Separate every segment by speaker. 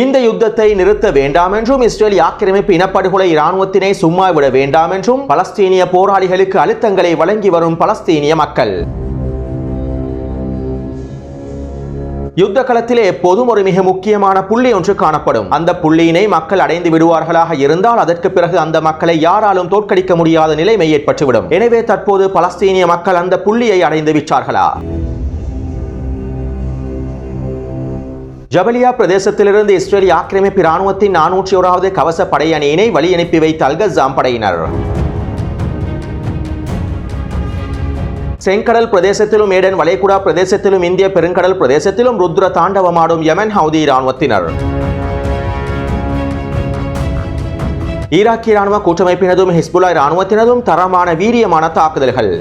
Speaker 1: இந்த யுத்தத்தை நிறுத்த வேண்டாம் என்றும் இஸ்ரேல் ஆக்கிரமிப்பு இனப்படுகொலை இராணுவத்தினை சும்மா விட வேண்டாம் என்றும் பலஸ்தீனிய போராளிகளுக்கு அழுத்தங்களை வழங்கி வரும் பலஸ்தீனிய மக்கள். யுத்த களத்திலே எப்போதும் ஒரு மிக முக்கியமான புள்ளி ஒன்று காணப்படும். அந்த புள்ளியினை மக்கள் அடைந்து விடுவார்களாக இருந்தால் அதற்கு பிறகு அந்த மக்களை யாராலும் தோற்கடிக்க முடியாத நிலைமை ஏற்பட்டுவிடும். எனவே தற்போது பலஸ்தீனிய மக்கள் அந்த புள்ளியை அடைந்து விட்டார்களா? ஜபலியா பிரதேசத்திலிருந்து இஸ்ரேல் ஆக்கிரமிப்பு இராணுவத்தின் நானூற்றி ஓராவது கவச படை அணியினை வழி அனுப்பி வைத்த அல்கசாம் படையினர். செங்கடல் பிரதேசத்திலும் ஏடன் வளைகுடா பிரதேசத்திலும் இந்திய பெருங்கடல் பிரதேசத்திலும் ருத்ர தாண்டவமாடும் யமன் ஹவுதி இராணுவத்தினர். ஈராக்கிய இராணுவ கூட்டமைப்பினதும் ஹிஸ்புல்லா இராணுவத்தினதும் தரமான வீரியமான தாக்குதல்கள்.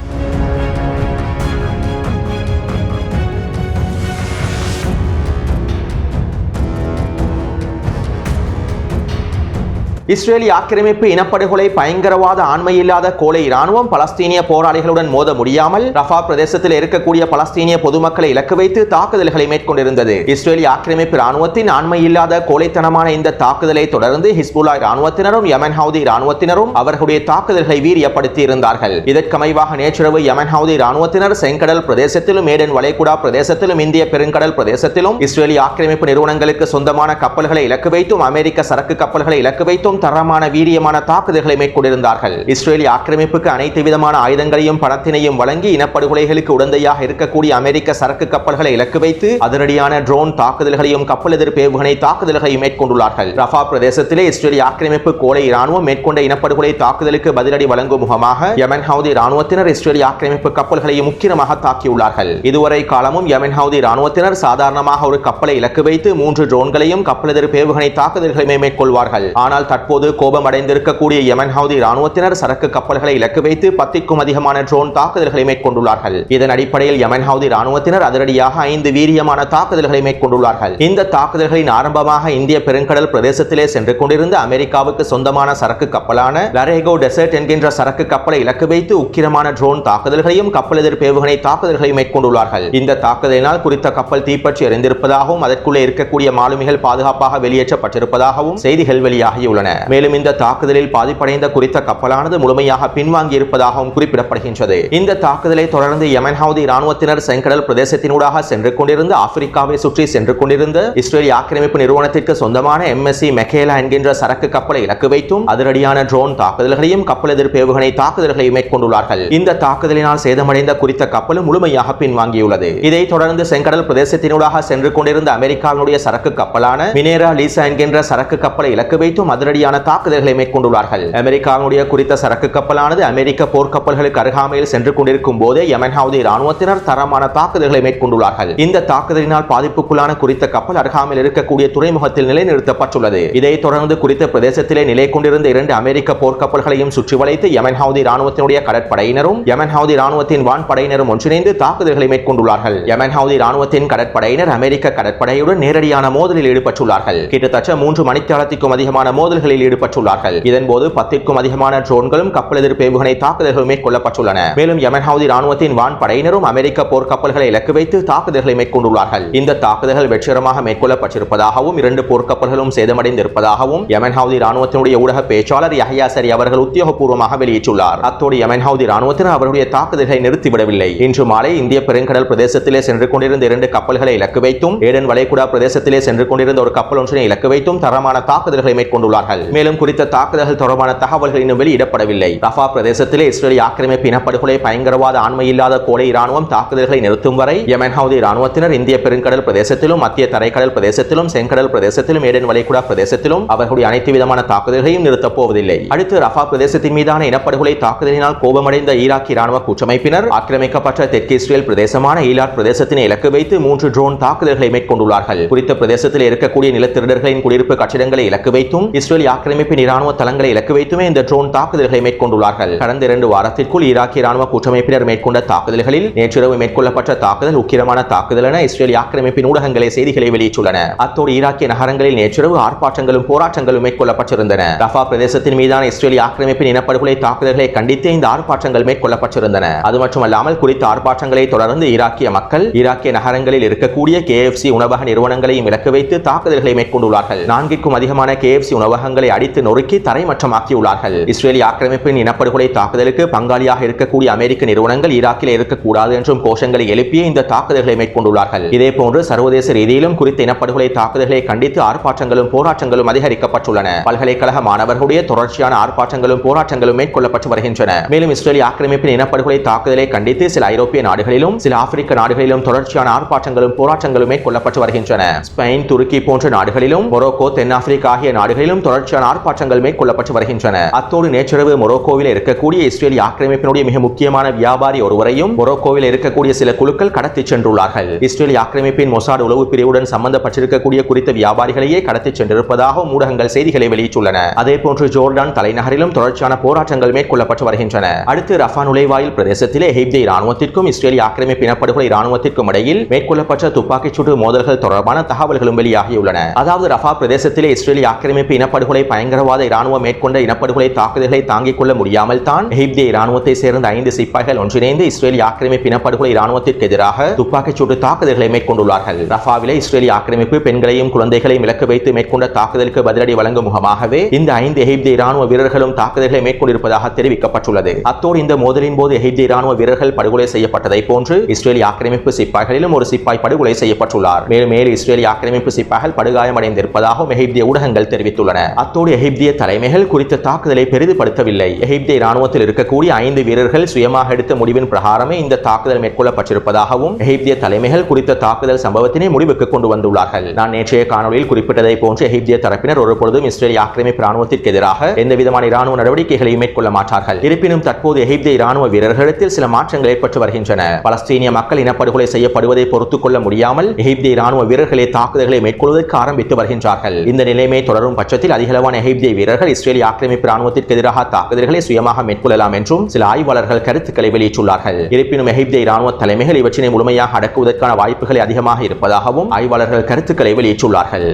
Speaker 1: இஸ்ரேலி ஆக்கிரமிப்பு இனப்படுகொலை பயங்கரவாத ஆண்மையில்லாத கோலை இராணுவம் பலஸ்தீனிய போராளிகளுடன் மோத முடியாமல் ரஃபா பிரதேசத்தில் இருக்கக்கூடிய பலஸ்தீனிய பொதுமக்களை இலக்கு வைத்து தாக்குதல்களை மேற்கொண்டிருந்தது. இஸ்ரேலி ஆக்கிரமிப்பு இராணுவத்தின் ஆண்மையில்லாத கோலைத்தனமான இந்த தாக்குதலை தொடர்ந்து ஹிஸ்புல்லா இராணுவத்தினரும் யமன் ஹவுதி இராணுவத்தினரும் அவர்களுடைய தாக்குதல்களை வீரியப்படுத்தி இருந்தார்கள் இதற்கமைவாக நேற்றிரவு யமன் ஹவுதி இராணுவத்தினர் செங்கடல் பிரதேசத்திலும் மேடன் வளைகுடா பிரதேசத்திலும் இந்திய பெருங்கடல் பிரதேசத்திலும் இஸ்ரேலி ஆக்கிரமிப்பு நிறுவனங்களுக்கு சொந்தமான கப்பல்களை இலக்கு வைத்தும் அமெரிக்க சரக்கு கப்பல்களை இலக்கு வைத்தும் தரமான வீரியமான தாக்குதல்களை மேற்கொண்டிருந்தார்கள். இஸ்ரேலி ஆக்கிரமிப்புக்கு அனைத்து விதமான ஆயுதங்களையும் பணத்தினையும் வழங்கி இனப்படுகொலைகளுக்கு உடந்தையாக இருக்கக்கூடிய அமெரிக்க சரக்கு கப்பல்களை இலக்கு வைத்து அதிரடியான ட்ரோன் தாக்குதல்களையும் கப்பல் எதிர்ப்பு ஏவுகணை தாக்குதல்களையும் மேற்கொண்டுள்ளார்கள். ரஃபா பிரதேசத்திலே இஸ்ரேலி ஆக்கிரமிப்பு கோலை இராணுவம் மேற்கொண்ட இனப்படுகொலை தாக்குதலுக்கு பதிலடி வழங்கும் முகமாக யமன் ஹவுதி இராணுவத்தினர் இஸ்ரேலி ஆக்கிரமிப்பு கப்பல்களையும் முக்கியமாக தாக்கியுள்ளார்கள். இதுவரை காலமும் யமன் ஹவுதி இராணுவத்தினர் சாதாரணமாக ஒரு கப்பலை இலக்கு வைத்து மூன்று ட்ரோன்களையும் கப்பல் எதிர்ப்பு ஏவுகணை தாக்குதல்களையுமே மேற்கொள்வார்கள். ஆனால் தற்போது தற்போது கோபமடைந்திருக்கக்கூடிய யமன் ஹவுதி இராணுவத்தினர் சரக்கு கப்பல்களை இலக்கு வைத்து பத்திற்கும் அதிகமான ட்ரோன் தாக்குதல்களை மேற்கொண்டுள்ளார்கள். இதன் அடிப்படையில் யமன் ஹவுதி இராணுவத்தினர் அதிரடியாக ஐந்து வீரியமான தாக்குதல்களை மேற்கொண்டுள்ளார்கள். இந்த தாக்குதல்களின் ஆரம்பமாக இந்திய பெருங்கடல் பிரதேசத்திலே சென்று கொண்டிருந்த அமெரிக்காவுக்கு சொந்தமான சரக்கு கப்பலான லரேகோ டெசர்ட் என்கின்ற சரக்கு கப்பலை இலக்கு வைத்து உக்கிரமான ட்ரோன் தாக்குதல்களையும் கப்பல் எதிர்ப்பு தாக்குதல்களை தாக்குதல்களையும் மேற்கொண்டுள்ளார்கள். இந்த தாக்குதலினால் குறித்த கப்பல் தீப்பற்றி எறிந்திருப்பதாகவும் அதற்குள்ளே இருக்கக்கூடிய மாலுமிகள் பாதுகாப்பாக வெளியேற்றப்பட்டிருப்பதாகவும் செய்திகள் வெளியாகியுள்ளன. மேலும் இந்த தாக்குதலில் பாதிப்படைந்த குறித்த கப்பலானது முழுமையாக பின்வாங்கி இருப்பதாகவும் குறிப்பிடப்படுகின்றது. இந்த தாக்குதலை தொடர்ந்து யமன் ஹவுதி ராணுவத்தினர் செங்கடல் பிரதேசத்தினூடாக சென்று கொண்டிருந்த ஆப்பிரிக்காவை சுற்றி சென்று கொண்டிருந்த இஸ்ரேல் ஆக்கிரமிப்பு நிறுவனத்திற்கு சொந்தமான எம்எஸ்சி மெக்கேலா என்கின்ற சரக்கு கப்பலை இலக்கு வைத்தும் அதிரடியான ட்ரோன் தாக்குதல்களையும் கப்பல் எதிர்ப்பு ஏவுகணை தாக்குதல்களையும் மேற்கொண்டுள்ளார்கள். இந்த தாக்குதலினால் சேதமடைந்த குறித்த கப்பலும் முழுமையாக பின்வாங்கியுள்ளது. இதைத் தொடர்ந்து செங்கடல் பிரதேசத்தினூடாக சென்று கொண்டிருந்த அமெரிக்காவினுடைய சரக்கு கப்பலான மினேரா லீசா என்கின்ற சரக்கு கப்பலை இலக்கு வைத்தும் அதிரடியான தாக்குதல்களை மேற்கொண்டுள்ளார்கள். அமெரிக்காவுடைய குறித்த சரக்கு கப்பலானது அமெரிக்க போர்க்கப்பல்களுக்கு அருகாமையில் சென்று கொண்டிருக்கும் போதே யமன் ராணுவத்தினர் தரமான தாக்குதல்களை மேற்கொண்டுள்ளார்கள். இந்த தாக்குதலினால் பாதிப்புக்குள்ளான குறித்த கப்பல் அருகாமையில் இருக்கக்கூடிய துறைமுகத்தில் நிலைநிறுத்தப்பட்டுள்ளது. இதைத் தொடர்ந்து குறித்த பிரதேசத்திலே நிலை கொண்டிருந்த இரண்டு அமெரிக்க போர்க்கப்பல்களையும் சுற்றி வளைத்து யமன் ராணுவத்தினுடைய கடற்படையினரும் யமன் ராணுவத்தின் வான்படையினரும் ஒன்றிணைந்து தாக்குதல்களை மேற்கொண்டுள்ளார்கள். யமன் ராணுவத்தின் கடற்படையினர் அமெரிக்க கடற்படையுடன் நேரடியான மோதலில் ஈடுபட்டுள்ளார்கள். கிட்டத்தட்ட மூன்று மணித்தியாலத்திற்கும் அதிகமான மோதல்கள் தாக்குதல்களில் ஈடுபட்டுள்ளார்கள். இதன்போது பத்திற்கும் அதிகமான ட்ரோன்களும் கப்பல் எதிர்ப்பு ஏவுகணை தாக்குதல்கள் மேற்கொள்ளப்பட்டுள்ளன. மேலும் யமன்ஹவுதி ராணுவத்தின் வான் வான்படையினரும் அமெரிக்க போர்க்கப்பல்களை இலக்கு வைத்து தாக்குதல்களை மேற்கொண்டுள்ளார்கள். இந்த தாக்குதல்கள் வெற்றிகரமாக மேற்கொள்ளப்பட்டிருப்பதாகவும் இரண்டு போர்க்கப்பல்களும் சேதமடைந்திருப்பதாகவும் யமன்ஹவுதி ராணுவத்தினுடைய இராணுவத்தினுடைய ஊடக பேச்சாளர் யஹ்யா சரி அவர்கள் உத்தியோகபூர்வமாக வெளியிட்டுள்ளார். அத்தோடு யமன்ஹவுதி ஹவுதி அவருடைய தாக்குதல்களை நிறுத்திவிடவில்லை. இன்று மாலை இந்திய பெருங்கடல் பிரதேசத்திலே சென்று கொண்டிருந்த இரண்டு கப்பல்களை இலக்கு வைத்தும் ஏடன் வளைகுடா பிரதேசத்திலே சென்று கொண்டிருந்த ஒரு கப்பல் ஒன்றினை இலக்கு வைத்தும் தரமான தாக்குதல்களை மேற்கொண்டுள்ளார்கள். மேலும் குறித்த தாக்குதல்கள் தொடர்பான தகவல்கள் இன்னும் வெளியிடப்படவில்லை. ரஃபா பிரதேசத்திலே இஸ்ரேலி ஆக்கிரமிப்பு இனப்படுகொலை பயங்கரவாத ஆண்மை இல்லாத கோலை இராணுவம் தாக்குதல்களை நிறுத்தும் வரை யமன் ஹவுதி இராணுவத்தினர் இந்திய பெருங்கடல் பிரதேசத்திலும் மத்திய தரைக்கடல் பிரதேசத்திலும் செங்கடல் பிரதேசத்திலும் ஏடன் வளைகுடா பிரதேசத்திலும் அவர்களுடைய அனைத்து விதமான தாக்குதல்களையும் நிறுத்தப் போவதில்லை. அடுத்து ரஃபா பிரதேசத்தின் மீதான இனப்படுகொலை தாக்குதலினால் கோபமடைந்த ஈராக் இராணுவ கூட்டமைப்பினர் ஆக்கிரமிக்கப்பட்ட தெற்கு இஸ்ரேல் பிரதேசமான ஈலாட் பிரதேசத்தினை இலக்கு வைத்து மூன்று ட்ரோன் தாக்குதல்களை மேற்கொண்டுள்ளார்கள். குறித்த பிரதேசத்தில் இருக்கக்கூடிய நிலத்திருடர்களின் குடியிருப்பு கட்டிடங்களை இலக்கு வைத்தும் இஸ்ரேல் ஆக்கிரமிப்பின் இராணுவ தளங்களை இலக்கு வைத்துமே இந்த ட்ரோன் தாக்குதல்களை மேற்கொண்டுள்ளார்கள். கடந்த இரண்டு வாரத்திற்குள் ஈராக்கிய இராணுவ கூட்டமைப்பினர் மேற்கொண்ட தாக்குதல்களில் நேற்றிரவு மேற்கொள்ளப்பட்ட தாக்குதல் உக்கிரமான தாக்குதல் என இஸ்ரேல் ஆக்கிரமிப்பின் ஊடகங்களை செய்திகளை வெளியிட்டுள்ளன. அத்தோடு ஈராக்கிய நகரங்களில் நேற்றிரவு ஆர்ப்பாட்டங்களும் போராட்டங்களும் மேற்கொள்ளப்பட்டிருந்தன. ரஃபா பிரதேசத்தின் மீதான இஸ்ரேல் ஆக்கிரமிப்பின் இனப்படுகொலை தாக்குதல்களை கண்டித்து இந்த ஆர்ப்பாட்டங்கள் மேற்கொள்ளப்பட்டிருந்தன. அது மட்டுமல்லாமல் குறித்த ஆர்ப்பாட்டங்களை தொடர்ந்து ஈராக்கிய மக்கள் ஈராக்கிய நகரங்களில் இருக்கக்கூடிய கே உணவக நிறுவனங்களையும் இலக்கு வைத்து தாக்குதல்களை மேற்கொண்டுள்ளார்கள். நான்கிற்கும் அதிகமான கே உணவகங்கள் அடித்து நொறுக்கி தரைமட்டமாக்கியுள்ளார்கள் இஸ்ரேலி ஆக்கிரமிப்பின் இனப்படுகொலை தாக்குதலுக்கு பங்காளியாக இருக்கக்கூடிய அமெரிக்க நிறுவனங்கள் ஈராக்கில் இருக்கக்கூடாது என்றும் கோஷங்களை எழுப்பிய இந்த தாக்குதல்களை மேற்கொண்டுள்ளார்கள். இதேபோன்று சர்வதேச ரீதியிலும் குறித்த இனப்படுகொலை தாக்குதல்களை கண்டித்து ஆர்ப்பாட்டங்களும் போராட்டங்களும் அதிகரிக்கப்பட்டுள்ளன. பல்கலைக்கழக மாணவர்களுடைய தொடர்ச்சியான ஆர்ப்பாட்டங்களும் போராட்டங்களும் மேற்கொள்ளப்பட்டு வருகின்றன. மேலும் இஸ்ரேலி ஆக்கிரமிப்பின் இனப்படுகொலை தாக்குதலை கண்டித்து சில ஐரோப்பிய நாடுகளிலும் சில ஆப்பிரிக்க நாடுகளிலும் தொடர்ச்சியான ஆர்ப்பாட்டங்களும் போராட்டங்களும் மேற்கொள்ளப்பட்டு வருகின்றன. ஸ்பெயின் துருக்கி போன்ற நாடுகளிலும் மொரோக்கோ தென்னாப்பிரிக்கா ஆகிய நாடுகளிலும் தொடர்ச்சி தொடர்ச்சியான ஆர்ப்பாட்டங்கள் மேற்கொள்ளப்பட்டு வருகின்றன. அத்தோடு நேற்றிரவு மொரோக்கோவில் இருக்கக்கூடிய இஸ்ரேலி ஆக்கிரமிப்பினுடைய மிக முக்கியமான வியாபாரி ஒருவரையும் மொரோக்கோவில் இருக்கக்கூடிய சில குழுக்கள் கடத்தி சென்றுள்ளார்கள். இஸ்ரேலி ஆக்கிரமிப்பின் மொசாட் உளவு பிரிவுடன் சம்பந்தப்பட்டிருக்கக்கூடிய குறித்த வியாபாரிகளையே கடத்தி சென்றிருப்பதாக ஊடகங்கள் செய்திகளை வெளியிட்டுள்ளன. அதே போன்று ஜோர்டான் தலைநகரிலும் தொடர்ச்சியான போராட்டங்கள் மேற்கொள்ளப்பட்டு வருகின்றன. அடுத்து ரஃபா நுழைவாயில் பிரதேசத்திலே ஹெப்தி இராணுவத்திற்கும் இஸ்ரேலி ஆக்கிரமிப்பு இனப்படுகொலை இராணுவத்திற்கும் இடையில் மேற்கொள்ளப்பட்ட துப்பாக்கிச் சூடு மோதல்கள் தொடர்பான தகவல்களும் வெளியாகியுள்ளன. அதாவது ரஃபா பிரதேசத்திலே இஸ்ரேலி ஆக்கிரமிப்பு இனப்படுகொலை பயங்கரவாத இராணுவம் மேற்கொண்ட இனப்படுகொலை தாக்குதல்களை தாங்கிக் கொள்ள முடியாமல் தான் எகிப்திய இராணுவத்தை சேர்ந்த ஐந்து சிப்பாய்கள் ஒன்றிணைந்து இஸ்ரேலி ஆக்கிரமிப்பு இனப்படுகொலை இராணுவத்திற்கு எதிராக துப்பாக்கிச் சூட்டு தாக்குதல்களை மேற்கொண்டுள்ளார்கள். ரஃபாவிலே இஸ்ரேலி ஆக்கிரமிப்பு பெண்களையும் குழந்தைகளையும் இலக்கு வைத்து மேற்கொண்ட தாக்குதலுக்கு பதிலடி வழங்கும் முகமாகவே இந்த ஐந்து எகிப்திய இராணுவ வீரர்களும் தாக்குதல்களை மேற்கொண்டிருப்பதாக தெரிவிக்கப்பட்டுள்ளது. அத்தோடு இந்த மோதலின் போது எகிப்திய இராணுவ வீரர்கள் படுகொலை செய்யப்பட்டதை போன்று இஸ்ரேலி ஆக்கிரமிப்பு சிப்பாய்களிலும் ஒரு சிப்பாய் படுகொலை செய்யப்பட்டுள்ளார். மேலும் மேல் இஸ்ரேலி ஆக்கிரமிப்பு சிப்பாய்கள் படுகாயமடைந்திருப்பதாகவும் எகிப்திய ஊடகங்கள் தெரிவித்துள்ளன. அத்தோடு எகிப்திய தலைமைகள் குறித்த தாக்குதலை பெரிதுபடுத்தவில்லை. எகிப்திய இராணுவத்தில் இருக்கக்கூடிய ஐந்து வீரர்கள் சுயமாக எடுத்த முடிவின் பிரகாரமே இந்த தாக்குதல் மேற்கொள்ளப்பட்டிருப்பதாகவும் எகிப்திய தலைமைகள் குறித்த தாக்குதல் சம்பவத்தினை முடிவுக்கு கொண்டு வந்துள்ளார்கள். நான் நேற்றைய காணொலியில் குறிப்பிட்டதை போன்று எகிப்திய தரப்பினர் ஒருபொழுதும் இஸ்ரேல் ஆக்கிரமிப்பு இராணுவத்திற்கு எதிராக எந்த விதமான இராணுவ நடவடிக்கைகளையும் மேற்கொள்ள மாட்டார்கள். இருப்பினும் தற்போது எகிப்திய இராணுவ வீரர்களிடத்தில் சில மாற்றங்கள் ஏற்பட்டு வருகின்றன. பலஸ்தீனிய மக்கள் இனப்படுகொலை செய்யப்படுவதை பொறுத்துக் கொள்ள முடியாமல் எகிப்திய இராணுவ வீரர்களே தாக்குதல்களை மேற்கொள்வதற்கு ஆரம்பித்து வருகின்றார்கள். இந்த நிலைமை தொடரும் பட்சத்தில் அதிக அதிகளவான எகிப்திய வீரர்கள் இஸ்ரேலிய ஆக்கிரமிப்பு இராணுவத்திற்கு எதிராக தாக்குதல்களை சுயமாக மேற்கொள்ளலாம் என்றும் சில ஆய்வாளர்கள் கருத்துக்களை வெளியிட்டுள்ளார்கள். இருப்பினும் எகிப்திய இராணுவ தலைமைகள் இவற்றினை முழுமையாக அடக்குவதற்கான வாய்ப்புகள் அதிகமாக இருப்பதாகவும் ஆய்வாளர்கள் கருத்துக்களை வெளியிட்டுள்ளார்கள்.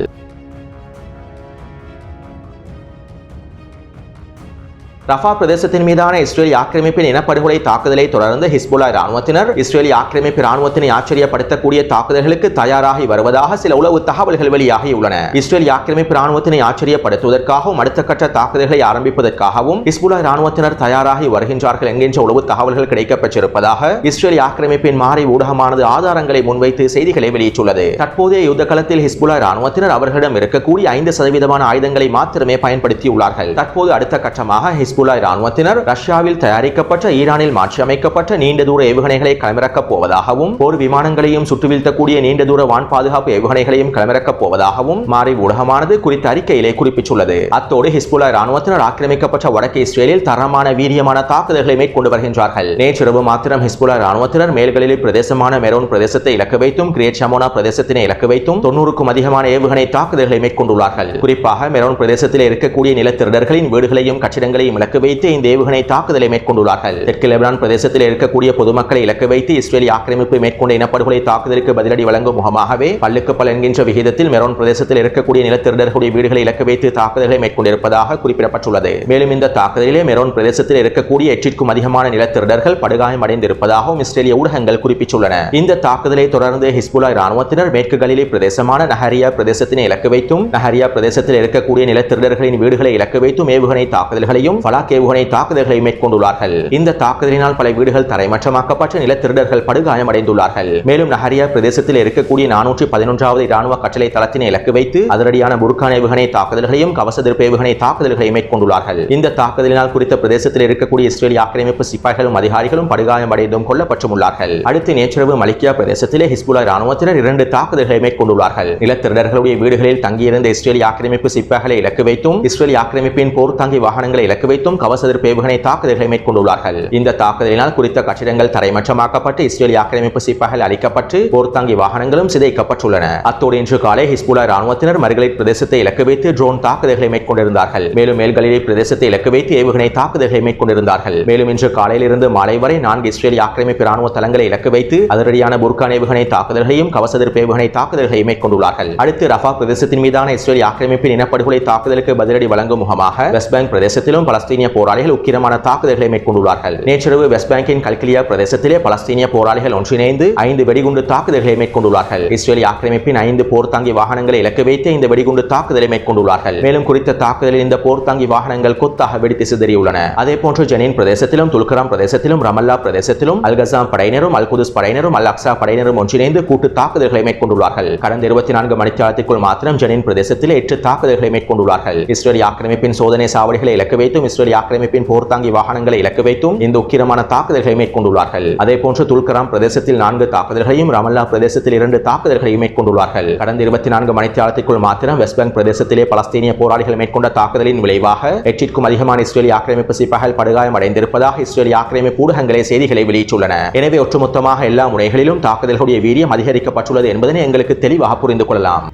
Speaker 1: ரஃபா பிரதேசத்தின் மீதான இஸ்ரேலி ஆக்கிரமிப்பின் இனப்படுகொலை தாக்குதலை தொடர்ந்து ஹிஸ்புல்லா இராணுவத்தினர் இஸ்ரேலி ஆக்கிரமிப்பு ராணுவத்தினை ஆச்சரியப்படுத்தக்கூடிய தாக்குதல்களுக்கு தயாராகி வருவதாக சில உளவு தகவல்கள் வெளியாகியுள்ளன. இஸ்ரேலி ஆக்கிரமிப்பு இராணுவத்தினை ஆச்சரியப்படுத்துவதற்காகவும் அடுத்த கட்ட தாக்குதல்களை ஆரம்பிப்பதற்காகவும் ஹிஸ்புல்லா இராணுவத்தினர் தயாராகி வருகின்றார்கள் என்கின்ற உளவு தகவல்கள் கிடைக்கப்பெற்றிருப்பதாக இஸ்ரேலி ஆக்கிரமிப்பின் மாறி ஊடகமானது ஆதாரங்களை முன்வைத்து செய்திகளை வெளியிட்டுள்ளது. தற்போதைய யுத்த களத்தில் ஹிஸ்புல்லா இராணுவத்தினர் அவர்களிடம் இருக்கக்கூடிய ஐந்து சதவீதமான ஆயுதங்களை மாத்திரமே பயன்படுத்தியுள்ளார்கள். தற்போது அடுத்த கட்டமாக ஹிஸ்புல்லா இராணுவத்தினர் ரஷ்யாவில் தயாரிக்கப்பட்ட ஈரானில் மாற்றியமைக்கப்பட்ட நீண்ட தூர ஏவுகணைகளை களமிறக்கப் போவதாகவும் போர் விமானங்களையும் சுட்டுவீழ்த்தக்கூடிய நீண்ட தூர வான் பாதுகாப்பு ஏவுகணைகளையும் களமிறக்கப் போவதாகவும் மாறி ஊடகமானது குறித்த அறிக்கையிலே குறிப்பிட்டுள்ளது. அத்தோடு ஹிஸ்புல்லா இராணுவத்தினர் ஆக்கிரமிக்கப்பட்ட வடக்கு இஸ்ரேலில் தரமான வீரியமான தாக்குதல்களை மேற்கொண்டு வருகின்றார்கள். நேற்றிரவு மாத்திரம் ஹிஸ்புல்லா இராணுவத்தினர் மேல்களில் பிரதேசமான மெரோன் பிரதேசத்தை இலக்கு வைத்தும் கிரேட் ஷமோனா பிரதேசத்தினை இலக்கு வைத்தும் தொன்னூறுக்கும் அதிகமான ஏவுகணை தாக்குதல்களை மேற்கொண்டுள்ளார்கள். குறிப்பாக மெரோன் பிரதேசத்தில் இருக்கக்கூடிய நிலத்திருடர்களின் வீடுகளையும் கட்டிடங்களையும் இலக்கு வைத்து இந்த ஏவுகணை தாக்குதலை மேற்கொண்டுள்ளார்கள். தெற்கு லெபனான் பிரதேசத்தில் இருக்கக்கூடிய பொதுமக்களை இலக்கு வைத்து இஸ்ரேலிய ஆக்கிரமிப்பு மேற்கொண்ட இனப்படுகொலை தாக்குதலுக்கு பதிலடி வழங்கும் முகமாகவே பல்லுக்கு பல் என்கின்ற விகிதத்தில் மெரோன் பிரதேசத்தில் இருக்கக்கூடிய நிலத்திருடர்களுடைய வீடுகளை இலக்கு வைத்து தாக்குதல்களை மேற்கொண்டிருப்பதாக குறிப்பிடப்பட்டுள்ளது. மேலும் இந்த தாக்குதலிலே மெரோன் பிரதேசத்தில் இருக்கக்கூடிய எட்டிற்கும் அதிகமான நிலத்திருடர்கள் படுகாயம் அடைந்திருப்பதாகவும் இஸ்ரேலிய ஊடகங்கள் குறிப்பிட்டுள்ளன. இந்த தாக்குதலை தொடர்ந்து ஹிஸ்புல்லா இராணுவத்தினர் மேற்கு கலிலே பிரதேசமான நஹரியா பிரதேசத்தினை இலக்கு வைத்தும் நஹரியா பிரதேசத்தில் இருக்கக்கூடிய நிலத்திருடர்களின் வீடுகளை இலக்கு வைத்தும் ஏவுகணை தாக்குதல்களையும் பல ஏவுகணை தாக்குதல்களை மேற்கொண்டுள்ளார்கள். இந்த தாக்குதலினால் பல வீடுகள் தரைமட்டமாக்கப்பட்டு நிலத்திருடர்கள் படுகாயமடைந்துள்ளார்கள். மேலும் நஹரியா பிரதேசத்தில் இருக்கக்கூடிய நானூற்றி பதினொன்றாவது இராணுவ கட்டளை தளத்தினை இலக்கு வைத்து அதிரடியான புர்கான் ஏவுகணை தாக்குதல்களையும் கவச திருப்பு ஏவுகணை தாக்குதல்களை மேற்கொண்டுள்ளார்கள். இந்த தாக்குதலினால் குறித்த பிரதேசத்தில் இருக்கக்கூடிய இஸ்ரேலிய ஆக்கிரமிப்பு சிப்பாய்களும் அதிகாரிகளும் படுகாயமடைந்தும் கொல்லப்பட்டும் உள்ளார்கள் அடுத்து நேற்றிரவு மலிக்கியா பிரதேசத்திலே ஹிஸ்புல்லா இராணுவத்தினர் இரண்டு தாக்குதல்களை மேற்கொண்டுள்ளார்கள். நிலத்திருடர்களுடைய வீடுகளில் தங்கியிருந்த இஸ்ரேலிய ஆக்கிரமிப்பு சிப்பாய்களை இலக்கு வைத்தும் இஸ்ரேலிய ஆக்கிரமிப்பின் போர் தாங்கி வாகனங்களை இலக்கு வைத்தும் வைத்தும் கவசதிர்ப்பு ஏவுகணை தாக்குதல்களை மேற்கொண்டுள்ளார்கள். இந்த தாக்குதலினால் குறித்த கட்டிடங்கள் தரைமட்டமாக்கப்பட்டு இஸ்ரேலிய ஆக்கிரமிப்பு சிப்பாய்கள் அளிக்கப்பட்டு போர்த்தாங்கி வாகனங்களும் சிதைக்கப்பட்டுள்ளன. அத்தோடு இன்று காலை ஹிஸ்புல்லா ராணுவத்தினர் மர்கலைட் பிரதேசத்தை இலக்கு வைத்து ட்ரோன் தாக்குதல்களை மேற்கொண்டிருந்தார்கள். மேலும் மேல்கலிலே பிரதேசத்தை இலக்கு வைத்து ஏவுகணை தாக்குதல்களை மேற்கொண்டிருந்தார்கள். மேலும் இன்று காலையிலிருந்து மாலை வரை நான்கு இஸ்ரேலிய ஆக்கிரமிப்பு ராணுவ தளங்களை இலக்கு வைத்து அதிரடியான புர்கான் ஏவுகணை தாக்குதல்களையும் கவசதிர்ப்பு ஏவுகணை தாக்குதல்களையும் மேற்கொண்டுள்ளார்கள். அடுத்து ரஃபா பிரதேசத்தின் மீதான இஸ்ரேலிய ஆக்கிரமிப்பின் இனப்படுகொலை தாக்குதலுக்கு பதிலடி வழங்கும் முகமாக வெஸ்ட் பேங்க் பிரதேசத்திலும் பல பலஸ்தீனிய போராளிகள் உக்கிரமான தாக்குதல்களை மேற்கொண்டுள்ளார்கள். நேற்றிரவு வெஸ்ட் பேங்கின் கல்கிலியா பிரதேசத்திலே பலஸ்தீனிய போராளிகள் ஒன்றிணைந்து ஐந்து வெடிகுண்டு தாக்குதல்களை மேற்கொண்டுள்ளார்கள். இஸ்ரேலிய ஆக்கிரமிப்பின் ஐந்து போர்த்தாங்கி வாகனங்களை இலக்கு வைத்து இந்த வெடிகுண்டு தாக்குதலை மேற்கொண்டுள்ளார்கள். மேலும் குறித்த தாக்குதலில் இந்த போர்த்தாங்கி வாகனங்கள் கொத்தாக வெடித்து சிதறியுள்ளன. அதே போன்று ஜெனின் பிரதேசத்திலும் துல்கராம் பிரதேசத்திலும் ரமல்லா பிரதேசத்திலும் அல்கசாம் படையினரும் அல் குதுஸ் படையினரும் அல் அக்சா படையினரும் ஒன்றிணைந்து கூட்டு தாக்குதல்களை மேற்கொண்டுள்ளார்கள். கடந்த இருபத்தி நான்கு மணித்தியாலத்திற்குள் மாத்திரம் ஜெனின் பிரதேசத்தில் எட்டு தாக்குதல்களை மேற்கொண்டுள்ளார்கள். இஸ்ரேலிய ஆக்கிரமிப்பின் சோதனை சாவடிகளை இலக்கு வைத்தும் இஸ்ரேலிய ஆக்கிரமிப்பின் போர்த்தாங்கி வாகனங்களை இலக்கு வைத்தும் இந்த உக்கிரமான தாக்குதல்களை மேற்கொண்டுள்ளார்கள். அதே போன்று துல்கராம் பிரதேசத்தில் நான்கு தாக்குதல்களையும் ரமல்லா பிரதேசத்தில் இரண்டு தாக்குதல்களையும் மேற்கொண்டுள்ளார்கள். கடந்த இருபத்தி நான்கு மணித்தியாலத்திற்குள் மாத்திரம் வெஸ்ட் பேங்க் பிரதேசத்திலே பலஸ்தீனிய போராளிகள் மேற்கொண்ட தாக்குதலின் விளைவாக எட்டிற்கும் அதிகமான இஸ்ரேலிய ஆக்கிரமிப்பு சிப்பாய்கள் படுகாயம் அடைந்திருப்பதாக இஸ்ரேலிய ஆக்கிரமிப்பு ஊடகங்களே செய்திகளை வெளியிட்டுள்ளன. எனவே ஒட்டுமொத்தமாக எல்லா முனைகளிலும் தாக்குதல்களுடைய வீரியம் அதிகரிக்கப்பட்டுள்ளது என்பதனை எங்களுக்கு தெளிவாக புரிந்து கொள்ளலாம்.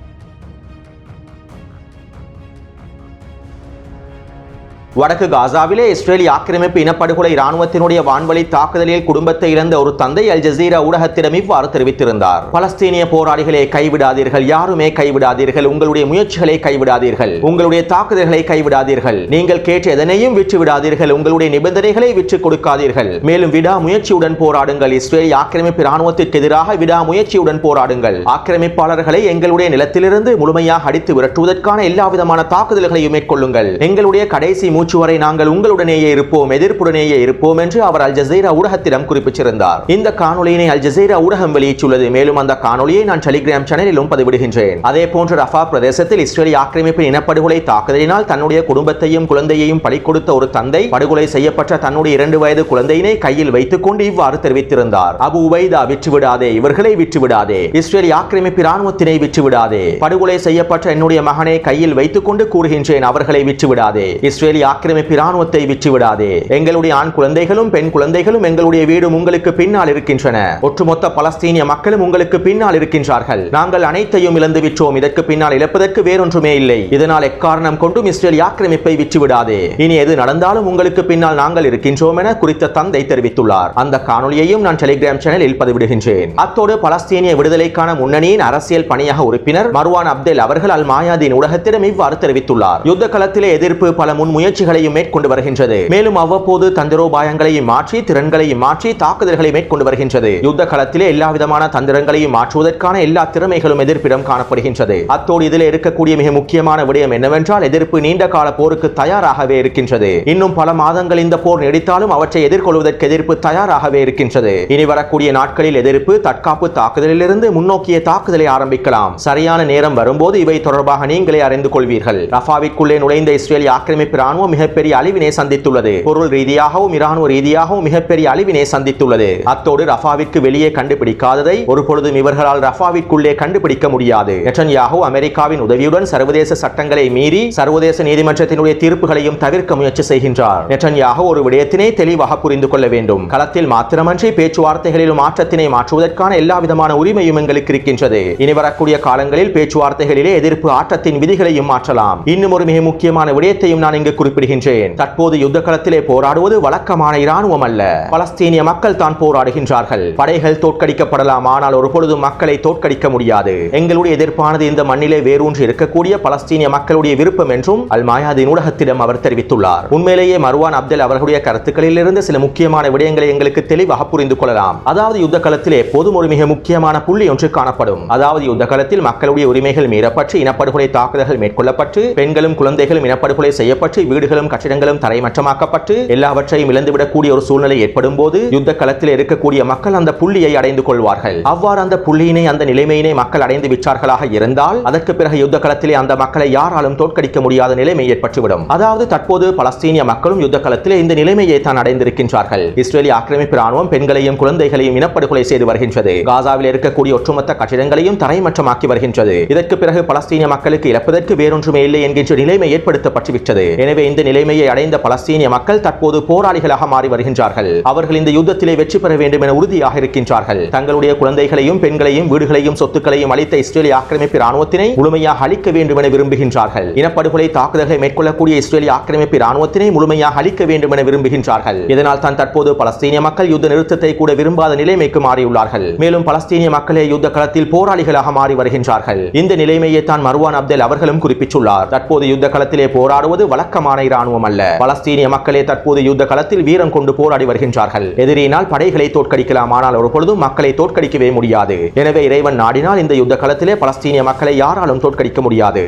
Speaker 1: வடக்கு காசாவிலே இஸ்ரேலிய ஆக்கிரமிப்பு இனப்படுகொலை இராணுவத்தினுடைய வான்வழி தாக்குதலில் குடும்பத்தை இழந்த ஒரு தந்தை அல் ஜசீரா ஊடகத்திடம் இவ்வாறு தெரிவித்திருந்தார். பலஸ்தீனிய போராளிகளை கைவிடாதீர்கள் யாருமே கைவிடாதீர்கள் உங்களுடைய முயற்சிகளை கைவிடாதீர்கள் உங்களுடைய தாக்குதல்களை கைவிடாதீர்கள் நீங்கள் கேட்ட எதனையும் விற்று விடாதீர்கள் உங்களுடைய நிபந்தனைகளை விற்றுக் கொடுக்காதீர்கள் மேலும் விடா முயற்சியுடன் போராடுங்கள் இஸ்ரேலிய ஆக்கிரமிப்பு இராணுவத்திற்கு எதிராக விடா முயற்சியுடன் போராடுங்கள். ஆக்கிரமிப்பாளர்களை எங்களுடைய நிலத்திலிருந்து முழுமையாக அடித்து விரட்டுவதற்கான எல்லா விதமான தாக்குதல்களையும் மேற்கொள்ளுங்கள். எங்களுடைய கடைசி மூச்சு வரை நாங்கள் உங்களுடனேயே இருப்போம் எதிர்ப்புடனேயே இருப்போம் என்று அவர் அல் ஜசீரா ஊடகத்திடம் குறிப்பிட்டிருந்தார் இந்த காணொலியினை அல் ஜசீரா ஊடகம் வெளியிட்டுள்ளது. மேலும் அந்த காணொலியை நான் டெலிகிராம் சேனலிலும் பதிவிடுகின்றேன். அதே போன்று ரஃபா பிரதேசத்தில் இஸ்ரேலிய ஆக்கிரமிப்பின் இனப்படுகொலை தாக்குதலினால் தன்னுடைய குடும்பத்தையும் குழந்தையையும் பலி கொடுத்த ஒரு தந்தை படுகொலை செய்யப்பட்ட தன்னுடைய இரண்டு வயது குழந்தையினை கையில் வைத்துக் கொண்டு இவ்வாறு தெரிவித்திருந்தார். அபு உபைதா விற்றுவிடாதே இவர்களை விற்றுவிடாதே இஸ்ரேலிய ஆக்கிரமிப்பு ராணுவத்தினை விற்றுவிடாதே படுகொலை செய்யப்பட்ட என்னுடைய மகனை கையில் வைத்துக் கொண்டு கூறுகின்றேன் அவர்களை விற்றுவிடாதே இஸ்ரேலிய ஆக்கிரமிப்பு இராணுவத்தை விற்றுவிடாதே எங்களுடைய ஆண் குழந்தைகளும் பெண் குழந்தைகளும் எங்களுடைய வீடும் உங்களுக்கு பின்னால் இருக்கின்றன. ஒட்டுமொத்த பலஸ்தீனிய மக்களும் உங்களுக்கு பின்னால் இருக்கின்றார்கள். நாங்கள் அனைத்தையும் இழந்து விற்றோம் இதற்கு பின்னால் இழப்பதற்கு வேறொன்றுமே இல்லை. இதனால் எக்காரணம் கொண்டும் இஸ்ரேல் ஆக்கிரமிப்பை விற்றுவிடாதே இனி எது நடந்தாலும் உங்களுக்கு பின்னால் நாங்கள் இருக்கின்றோம் என குறித்த தந்தை தெரிவித்துள்ளார். அந்த காணொலியையும் நான் டெலிகிராம் சேனலில் பதிவிடுகின்றேன். அத்தோடு பலஸ்தீனிய விடுதலைக்கான முன்னணியின் அரசியல் பணியாக உறுப்பினர் மர்வான் அப்தேல் அவர்கள் அல் மாயாதீன் ஊடகத்திடம் இவ்வாறு தெரிவித்துள்ளார். யுத்த களத்திலே எதிர்ப்பு பல முன் முயற்சிகளையும் மேற்கொண்டு வருகின்றது. மேலும் அவ்வப்போது தந்திரோபாயங்களையும் மாற்றி திறன்களையும் மாற்றி தாக்குதல்களை மேற்கொண்டு வருகின்றது. யுத்த களத்திலே எல்லா விதமான தந்திரங்களையும் மாற்றுவதற்கான எல்லா திறமைகளும் எதிர்ப்பிடம் காணப்படுகின்றது. அத்தோடு இதில் இருக்கக்கூடிய மிக முக்கியமான விடயம் என்னவென்றால் எதிர்ப்பு நீண்ட கால போருக்கு தயாராகவே இருக்கின்றது. இன்னும் பல மாதங்கள் இந்த போர் நீடித்தாலும் அவற்றை எதிர்கொள்வதற்கு எதிர்ப்பு தயாராகவே இருக்கின்றது. இனி வரக்கூடிய நாட்களில் எதிர்ப்பு தற்காப்பு தாக்குதலிலிருந்து முன்னோக்கிய தாக்குதலை ஆரம்பிக்கலாம். சரியான நேரம் வரும்போது இவை தொடர்பாக நீங்களே அறிந்து கொள்வீர்கள். ரஃபாவிற்குள்ளே நுழைந்த இஸ்ரேலிய ஆக்கிரமிப்பு ராணுவம் மிகப்பெரிய அழிவினை சந்தித்துள்ளது. பொருள் ரீதியாகவும் இராணுவ ரீதியாகவும் மிகப்பெரிய அழிவினை சந்தித்துள்ளது. அத்தோடு ரஃபாவிற்கு வெளியே கண்டுபிடிக்காததை ஒருபொழுதும் இவர்களால் ரஃபாவிற்குள்ளே கண்டுபிடிக்க முடியாது. நெட்டன்யாஹூ அமெரிக்காவின் உதவியுடன் சர்வதேச சட்டங்களை மீறி சர்வதேச நீதிமன்றத்தினுடைய தீர்ப்புகளையும் தவிர்க்க முயற்சி செய்கின்றார். நெட்டன்யாஹூ ஒரு விடயத்தினை தெளிவாக புரிந்து கொள்ள வேண்டும். களத்தில் மாத்திரமன்றி பேச்சுவார்த்தைகளிலும் மாற்றத்தினை மாற்றுவதற்கான எல்லா விதமான உரிமையும் எங்களுக்கு இருக்கின்றது. இனி வரக்கூடிய காலங்களில் பேச்சுவார்த்தைகளிலே எதிர்ப்பு ஆட்டத்தின் விதிகளையும் மாற்றலாம். இன்னும் ஒரு மிக முக்கியமான விடயத்தையும் நான் இங்கு குறிப்பிடுகின்றேன். தற்போது யுத்த களத்திலே போராடுவது வழக்கமான இராணுவம் அல்ல பலஸ்தீனிய மக்கள் தான் போராடுகின்றார்கள். படைகள் தோற்கடிக்கப்படலாம். ஆனால் ஒருபொழுதும் மக்களை தோற்கடிக்க முடியாது. எங்களுடைய எதிர்ப்பானது இந்த மண்ணிலே வேரூன்றி இருக்கக்கூடிய பலஸ்தீனிய மக்களுடைய விருப்பம் என்றும் அல் ஊடகத்திடம் அவர் தெரிவித்துள்ளார். உண்மையிலேயே மருவான் அப்தல் அவர்களுடைய கருத்துக்களில் இருந்து சில முக்கியமான விடயங்களை எங்களுக்கு தெளிவாக புரிந்து கொள்ளலாம். அதாவது யுத்த களத்திலே எப்போதும் ஒரு மிக முக்கியமான புள்ளி ஒன்று காணப்படும். அதாவது யுத்த களத்தில் மக்களுடைய உரிமைகள் மீறப்பட்டு இனப்படுகொலை தாக்குதல்கள் மேற்கொள்ளப்பட்டு பெண்களும் குழந்தைகளும் இனப்படுகொலை செய்யப்பட்டு வீடுகளும் கட்டிடங்களும் தரைமட்டமாக்கப்பட்டு எல்லாவற்றையும் இழந்துவிடக்கூடிய ஒரு சூழ்நிலை ஏற்படும் போது யுத்த களத்தில் இருக்கக்கூடிய மக்கள் அந்த புள்ளியை அடைந்து கொள்வார்கள். அவ்வாறு அந்த புள்ளியினை அந்த நிலைமையினை மக்கள் அடைந்து விட்டார்களாக இருந்தால் அதற்கு பிறகு யுத்த களத்திலே அந்த மக்களை யாராலும் தோற்கடிக்க முடியாத நிலைமை ஏற்பட்டுவிடும். அதாவது தற்போது பலஸ்தீனிய மக்களும் யுத்த களத்திலே இந்த நிலைமையை தான் அடைந்திருக்கின்றார்கள். இஸ்ரேலிய ஆக்கிரமிப்பு ராணுவம் பெண்களையும் குழந்தைகளையும் இனப்படுகொலை செய்து வருகின்றது. காசாவில் இருக்கக்கூடிய ஒட்டுமொத்த கட்டிடங்களையும் தரைமட்டமாக்கி வருகின்றது. இதற்கு பிறகு பலஸ்தீனிய மக்களுக்கு இழப்பதற்கு வேறொன்றுமே இல்லை என்கின்ற நிலைமை ஏற்படுத்தப்பட்டுவிட்டது. எனவே இந்த நிலைமையை அடைந்த பலஸ்தீனிய மக்கள் தற்போது போராளிகளாக மாறி வருகின்றார்கள். அவர்கள் இந்த யுத்தத்திலே வெற்றி பெற வேண்டும் என உறுதியாக இருக்கின்றார்கள். தங்களுடைய குழந்தைகளையும் பெண்களையும் வீடுகளையும் சொத்துக்களையும் அளித்த இஸ்ரேலிய ஆக்கிரமிப்பு ராணுவத்தினை முழுமையாக அளிக்க வேண்டும் என விரும்புகின்றார்கள். இனப்படுகொலை தாக்குதல்களை மேற்கொள்ளக்கூடிய இஸ்ரேலிய ஆக்கிரமிப்பு ராணுவத்தினை முழுமையாக அளிக்க வேண்டும் என விரும்புகின்றார்கள். இதனால் தான் தற்போது பலஸ்தீனிய மக்கள் யுத்த நிறுத்தத்தை கூட விரும்பாத நிலைமைக்கு மாறியுள்ளார்கள். மேலும் பலஸ்தீனிய மக்களே யுத்த களத்தில் போராளிகளாக மாறி வருகின்றார்கள். இந்த நிலைமையை தான் மர்வான் அப்தல் அவர்களும் குறிப்பிட்டுள்ளார். தற்போது யுத்த களத்திலே போராடுவது வழக்கமான இராணுவம் அல்ல. பலஸ்தீனிய மக்களே தற்போது யுத்த களத்தில் வீரம் கொண்டு போராடி வருகின்றார்கள். எதிரியினால் படைகளை தோற்கடிக்கலாம் ஆனால் ஒரு பொழுதும் மக்களை தோற்கடிக்கவே முடியாது. எனவே இறைவன் நாடினால் இந்த யுத்த களத்திலே பலஸ்தீனிய மக்களை யாராலும் தோற்கடிக்க முடியாது.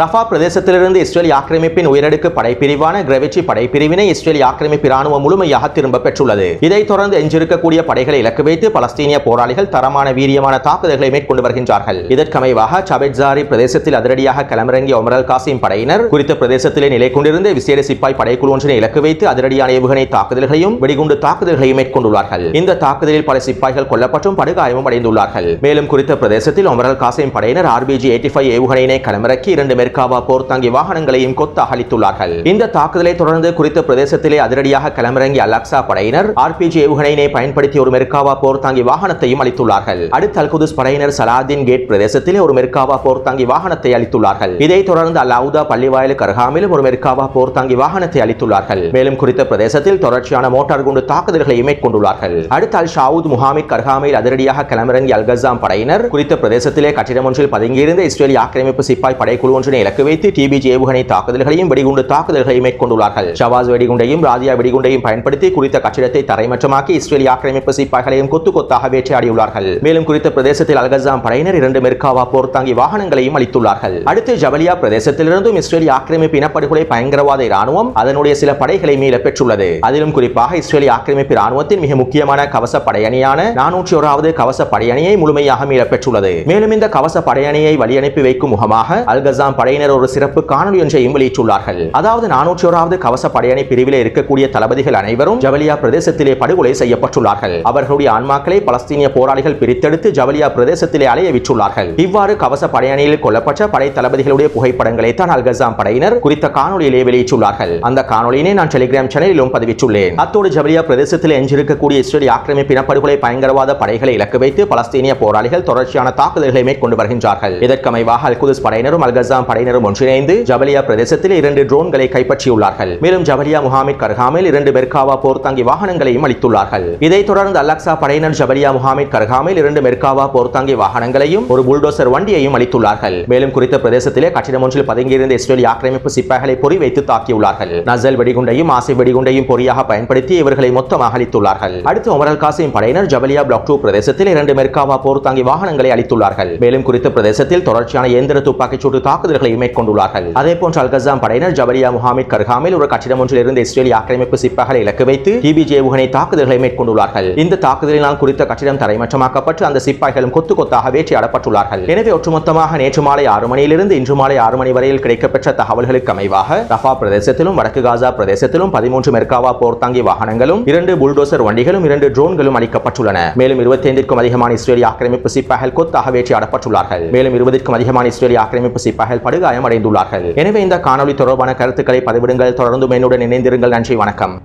Speaker 1: ரஃபா பிரதேசத்திலிருந்து இஸ்ரேல் ஆக்கிரமிப்பின் உயரடுக்கு படைப்பிரிவான கிரவிச்சி படைப்பிரிவினை இஸ்ரேல் ஆக்கிரமிப்பு ராணுவம் முழுமையாக திரும்ப பெற்றுள்ளது. இதைத் தொடர்ந்து எஞ்சிருக்கக்கூடிய படைகளை இலக்கு வைத்து பலஸ்தீனிய போராளிகள் தரமான வீரியமான தாக்குதல்களை மேற்கொண்டு வருகின்றார்கள். இதற்கமைவாக சபெட்சாரி பிரதேசத்தில் அதிரடியாக களமிறங்கிய ஒமரல் காசிம் படையினர் குறித்த பிரதேசத்திலே நிலை கொண்டிருந்த விசேட சிப்பாய் படைக்குழு ஒன்றினை இலக்கு வைத்து அதிரடியான ஏவுகணை தாக்குதல்களையும் வெடிகுண்டு தாக்குதல்களையும் மேற்கொண்டுள்ளார்கள். இந்த தாக்குதலில் பல சிப்பாய்கள் கொல்லப்பட்டும் படுகாயமும் அடைந்துள்ளார்கள். மேலும் குறித்த பிரதேசத்தில் ஒமரல் காசிம் படையினர் ஆர்பிஜி எயிட்டி ஃபைவ் ஏவுகணையினை களமிறக்கி இரண்டு மெர்காவா போர்த்தாங்கி வாகனங்களையும் கொத்தாக அளித்துள்ளார்கள் இந்த தாக்குதலை தொடர்ந்து குறித்த பிரதேசத்திலே அதிரடியாக களமிறங்கிய அலக்சா படையினர் ஆர்பிஜி ஏவுகணையினை பயன்படுத்தி ஒரு மெர்காவா போர்த்தாங்கி வாகனத்தையும் அளித்துள்ளார்கள் அடுத்த அல்குதுஸ் படையினர் சலாதின் கேட் பிரதேசத்திலே ஒரு மெர்காவா போர்த்தாங்கி வாகனத்தை அளித்துள்ளார்கள் இதைத் தொடர்ந்து அல்லாவுதா பள்ளிவாயல் கர்ஹாமிலும் ஒரு மெர்காவா போர்த்தாங்கி வாகனத்தை அளித்துள்ளார்கள் மேலும் குறித்த பிரதேசத்தில் தொடர்ச்சியான மோட்டார் குண்டு தாக்குதல்களையும் மேற்கொண்டுள்ளார்கள். அடுத்த அல் ஷாவுத் முகாமித் கர்ஹாமில் அதிரடியாக களமிறங்கிய அல்கசாம் படையினர் குறித்த பிரதேசத்திலே கட்டிடம் ஒன்றில் பதுங்கியிருந்த இஸ்ரேலிய ஆக்கிரமிப்பு சிப்பாய் படைக்குழு ஒன்றினை இலக்கு வைத்து டிபிஜி ஏவுகணை தாக்குதல்களையும் வெடிகுண்டு தாக்குதல்களையும் மேற்கொண்டுள்ளார்கள். ஷவாஸ் வெடிகுண்டையும் ராஜியா வெடிகுண்டையும் பயன்படுத்தி குறித்த கட்டிடத்தை தரைமட்டமாக்கி இஸ்ரேலிய ஆக்கிரமிப்பு சிப்பாய்களையும் கொத்து கொத்தாக வேட்டையாடியுள்ளார்கள். மேலும் குறித்த பிரதேசத்தில் அல்கசாம் படையினர் இரண்டு மெர்காவா போர் தாங்கி வாகனங்களையும் அளித்துள்ளார்கள். அடுத்து ஜபலியா பிரதேசத்திலிருந்தும் இஸ்ரேலிய ஆக்கிரமிப்பு இனப்படுகொலை பயங்கரவாத இராணுவம் அதனுடைய சில படைகளை மீள பெற்றுள்ளது. அதிலும் குறிப்பாக இஸ்ரேலிய ஆக்கிரமிப்பு இராணுவத்தின் மிக முக்கியமான கவச படையணியான நானூற்றி ஓராவது கவச படையணியை முழுமையாக மீள பெற்றுள்ளது. மேலும் இந்த கவச படையணியை வழியனுப்பி வைக்கும் முகமாக அல்கசாம் படையினர் ஒரு சிறப்பு காணொலி ஒன்றையும் வெளியிட்டுள்ளார்கள். அதாவது நானூற்றி ஓராவது கவச படையணி பிரிவிலே இருக்கக்கூடிய தளபதிகள் அனைவரும் ஜவலியா பிரதேசத்திலே படுகொலை செய்யப்பட்டுள்ளார்கள். அவர்களுடைய ஆன்மாக்களை பலஸ்தீனிய போராளிகள் பிரித்தெடுத்து ஜவலியா பிரதேசத்திலே அலைய விற்றுள்ளார்கள் இவ்வாறு கவச படையணியில் கொல்லப்பட்ட படை தளபதிகளுடைய புகைப்படங்களை தான் அல்கசாம் படையினர் குறித்த காணொலியிலே வெளியிட்டுள்ளார்கள். அந்த காணொலியினை நான் டெலிகிராம் சேனலிலும் பதிவிட்டுள்ளேன். அத்தோடு ஜவலியா பிரதேசத்தில் எஞ்சிருக்கக்கூடிய இஸ்ரேலிய ஆக்கிரமிப்பின படுகொலை பயங்கரவாத படைகளை இலக்கு வைத்து பலஸ்தீனிய போராளிகள் தொடர்ச்சியான தாக்குதல்களை மேற்கொண்டு வருகின்றார்கள். இதற்கமைவாக அல்குதுஸ் படையினரும் அல்கசாம் படையினரும் ஒன்றிணைந்து ஜபலியா பிரதேசத்தில் இரண்டு ட்ரோன்களை கைப்பற்றியுள்ளார்கள். மேலும் ஜபலியா முகாமிற்கு கர்ஹாமில் இரண்டு மெர்காவா போர்த்தாங்கி வாகனங்களையும் அளித்துள்ளார்கள். இதைத் தொடர்ந்து அலக்சா படையினர் ஜபலியா முகாமிற்கு கர்ஹாமில் இரண்டு மெர்காவா போர்த்தாங்கி வாகனங்களையும் ஒரு புல்டோசர் வண்டியையும் அளித்துள்ளார்கள். மேலும் குறித்த பிரதேசத்திலே கட்டிடம் ஒன்றில் பதுங்கியிருந்த இஸ்ரேல் ஆக்கிரமிப்பு சிப்பாய்களை பொறி வைத்து தாக்கியுள்ளார்கள். நசல் வெடிகுண்டையும் ஆசை வெடிகுண்டையும் பொறியாக பயன்படுத்தி இவர்களை மொத்தமாக அளித்துள்ளார்கள் அடுத்து ஒமரல் காசிம் படையினர் ஜபலியா பிளாக் டூ பிரதேசத்தில் இரண்டு மெர்காவா போர்த்தாங்கி வாகனங்களை அளித்துள்ளார்கள். மேலும் குறித்த பிரதேசத்தில் தொடர்ச்சியான இயந்திர துப்பாக்கிச் சூட்டு தாக்குதல்களை மேற்கொண்டுள்ளார்கள். அதே போன்று அல்கசாம் படையினர் ஜபரியா முகாமிட் கர்ஹாமில் ஒரு கட்டிடம் ஒன்றில் இருந்து இஸ்ரேலிய ஆக்கிரமிப்பு சிப்பாய்களை இலக்கு வைத்து டிபிஜே உகனை தாக்குதல்களை மேற்கொண்டுள்ளார்கள். இந்த தாக்குதலினால் குறித்த கட்டிடம் தரைமட்டமாக்கப்பட்டு அந்த சிப்பாய்களும் கொத்து கொத்தாக வேட்டையாடப்பட்டுள்ளார்கள் எனவே ஒட்டுமொத்தமாக நேற்று மாலை ஆறு மணியிலிருந்து இன்று மாலை ஆறு மணி வரையில் கிடைக்கப்பெற்ற தகவல்களுக்கு அமைவாக ரஃபா பிரதேசத்திலும் வடக்கு காசா பிரதேசத்திலும் பதிமூன்று மெர்காவா போர்த்தாங்கி வாகனங்களும் இரண்டு புல்டோசர் வண்டிகளும் இரண்டு ட்ரோன்களும் அளிக்கப்பட்டுள்ளன மேலும் இருபத்தைந்திற்கும் அதிகமான இஸ்ரேலிய ஆக்கிரமிப்பு சிப்பாய்கள் கொத்தாக வேட்டையாடப்பட்டுள்ளார்கள் மேலும் இருபதுக்கும் அதிகமான இஸ்ரேலிய ஆக்கிரமிப்பு சிப்பாய்கள் படுகாயம் அடைந்துள்ளார்கள் எனவே இந்த காணொலி தொடர்பான கருத்துக்களை பதிவிடுங்கள். தொடர்ந்து என்னுடன் இணைந்திருங்கள். நன்றி. வணக்கம்.